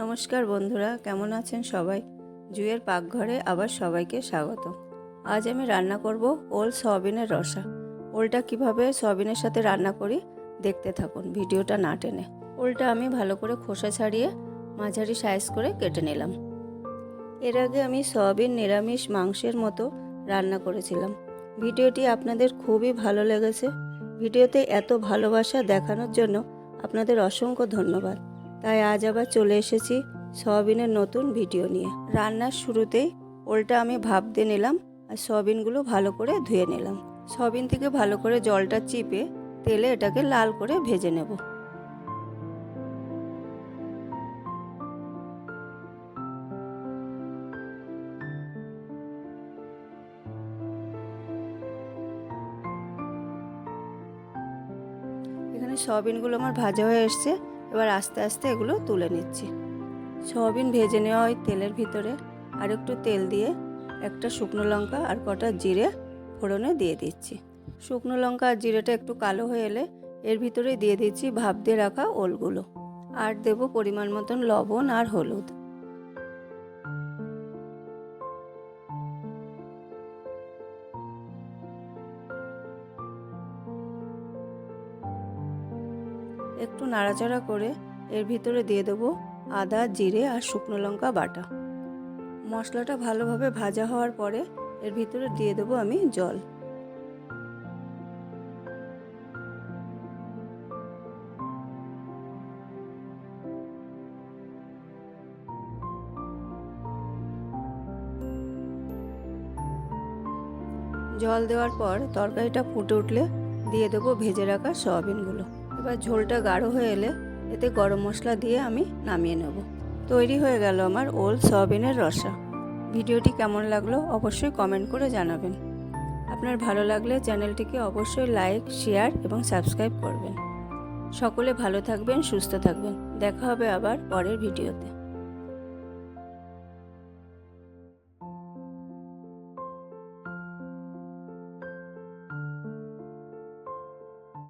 নমস্কার বন্ধুরা, কেমন আছেন সবাই? জুয়ের পাকঘরে আবার সবাইকে স্বাগত। আজ আমি রান্না করব ওল সয়াবিনের রসা। ওলটা কীভাবে সয়াবিনের সাথে রান্না করি দেখতে থাকুন, ভিডিওটা না টেনে। ওলটা আমি ভালো করে খোসা ছাড়িয়ে মাঝারি সাইজ করে কেটে নিলাম। এর আগে আমি সয়াবিন নিরামিষ মাংসের মতো রান্না করেছিলাম। ভিডিওটি আপনাদের খুবই ভালো লেগেছে। ভিডিওতে এত ভালোবাসা দেখানোর জন্য আপনাদের অসংখ্য ধন্যবাদ। তাই আজ আবার চলে এসেছি সয়াবিনের নতুন ভিডিও নিয়ে। রান্নার শুরুতেই ওলটা আমি দিয়ে নিলাম আর সয়াবিনগুলো ভালো করে ধুয়ে নিলাম। সয়াবিন থেকে ভালো করে জলটা চিপে তেলে এটাকে লাল করে ভেজে নেব। এখানে সয়াবিনগুলো আমার ভাজা হয়ে এসছে। এবার আস্তে আস্তে এগুলো তুলে নিচ্ছি। সয়াবিন ভেজে নেওয়া হয় তেলের ভিতরে আর একটু তেল দিয়ে একটা শুকনো লঙ্কা আর কটা জিরে ফোড়নে দিয়ে দিচ্ছি। শুকনো লঙ্কা আর জিরেটা একটু কালো হয়ে এলে এর ভিতরে দিয়ে দিচ্ছি ভাপ দিয়ে রাখা ওলগুলো। আর দেব পরিমাণ মতন লবণ আর হলুদ। একটু নাড়াচাড়া করে এর ভিতরে দিয়ে দেবো আদা, জিরে আর শুকনো লঙ্কা বাটা। মশলাটা ভালোভাবে ভাজা হওয়ার পরে এর ভিতরে দিয়ে দেবো আমি জল। জল দেওয়ার পর তরকারিটা ফুটে উঠলে দিয়ে দেবো ভেজে রাখা সয়াবিনগুলো। এবার ঝোলটা গাঢ় হয়ে এলে এতে গরম মশলা দিয়ে আমি নামিয়ে নেব। তৈরি হয়ে গেল আমার ওল সয়াবিনের রসা। ভিডিওটি কেমন লাগল অবশ্যই কমেন্ট করে জানাবেন। আপনার ভালো লাগলে চ্যানেলটিকে অবশ্যই লাইক, শেয়ার এবং সাবস্ক্রাইব করবেন। সকলে ভালো থাকবেন, সুস্থ থাকবেন। দেখা হবে আবার পরের ভিডিওতে।